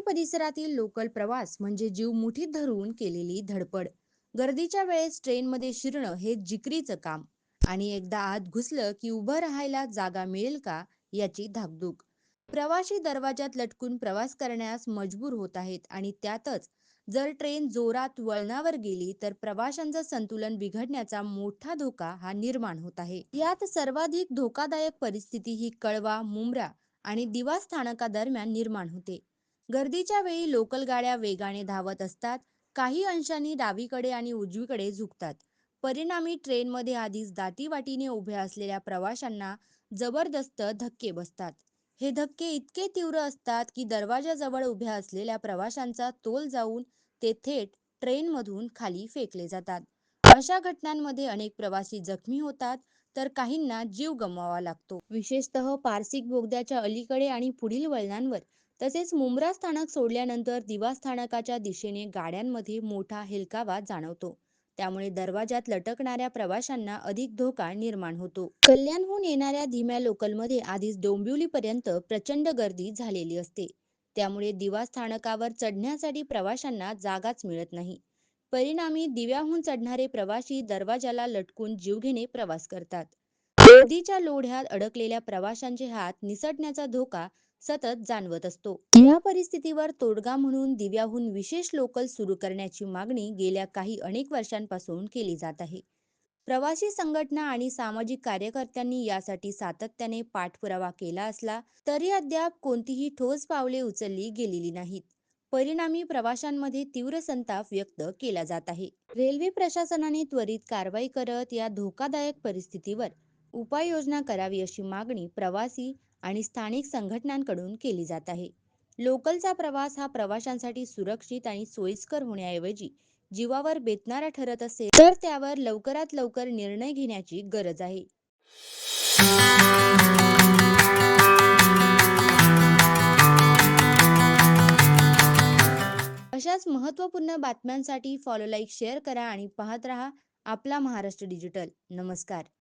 परिसरातील लोकल प्रवास म्हणजे जीव मुठीत धरून केलेली धडपड. गर्दीच्या वेळेस ट्रेनमध्ये शिरणं हे जिकरीचं काम. आणि एकदा आत घुसलं की उभं राहायला जागा मिळेल का याची धाकधूक. प्रवासी दरवाजात लटकून प्रवास करण्यास मजबूर होत आहेत आणि त्यातच जर ट्रेन जोरात वळणावर गेली तर प्रवाशांचं संतुलन बिघडण्याचा मोठा धोका हा निर्माण होत आहे. यात सर्वाधिक धोकादायक परिस्थिती ही कळवा मुंब्रा आणि दिवा स्थानकादरम्यान निर्माण होते. गर्दीच्या वेळी लोकल गाड्या वेगाने धावत असतात. काही अंशांनी डावीकडे आणि उजवीकडे झुकतात. परिणामी ट्रेनमध्ये आधीच दाटीवाटीने उभ्या असलेल्या प्रवाशांना जबरदस्त धक्के बसतात. हे धक्के इतके तीव्र असतात की दरवाजाजवळ उभ्या असलेल्या प्रवाशांचा तोल जाऊन ते थेट ट्रेनमधून खाली फेकले जातात. अशा घटनांमध्ये अनेक प्रवासी जखमी होतात तर काहींना जीव गमवावा लागतो. विशेषतः पारसिक बोगद्याच्या अलीकडे आणि पुढील वळणांवर तसेच मुंब्रा स्थानक सोडल्यानंतर दिवा स्थानकाच्या दिशेने गाड्यांमध्ये मोठा हेलकावा जाणवतो. त्यामुळे दरवाजात लटकणाऱ्या प्रवाशांना अधिक धोका निर्माण होतो. कल्याणहून येणाऱ्या धीम्या लोकलमध्ये आधीच डोंबिवलीपर्यंत प्रचंड गर्दी झालेली असते. त्यामुळे दिवा स्थानकावर चढण्यासाठी प्रवाशांना जागाच मिळत नाही. परिणामी दिव्याहून चढणारे प्रवासी दरवाजाला लटकून जीवघेणे प्रवास करतात. हो. नदीच्या लोढ्यात अडकलेल्या प्रवाशांचे हात निसटण्याचा धोका सतत जाणवत असतो. या परिस्थितीवर तोडगा म्हणून दिव्याहून विशेष लोकल सुरू करण्याची मागणी गेल्या काही अनेक वर्षांपासून केली जात आहे. प्रवासी संघटना आणि सामाजिक कार्यकर्त्यांनी यासाठी सातत्याने पाठपुरावा केला असला तरी अद्याप कोणतीही ठोस पावले उचलली गेलेली नाहीत. परिणामी प्रवाशांमध्ये तीव्र संताप व्यक्त केला जात आहे. रेल्वे प्रशासनाने त्वरित कारवाई करत या धोकादायक परिस्थितीवर उपाययोजना करावी अशी मागणी प्रवासी आणि स्थानिक संघटनांकडून केली जात आहे. लोकलचा प्रवास हा प्रवाशांसाठी सुरक्षित आणि सोयीस्कर होण्याऐवजी जीवावर बेतणारा ठरत असेल तर त्यावर लवकरात लवकर निर्णय घेण्याची गरज आहे. अशाच महत्त्वपूर्ण बातम्यांसाठी फॉलो लाईक शेअर करा आणि पाहत रहा आपला महाराष्ट्र डिजिटल नमस्कार.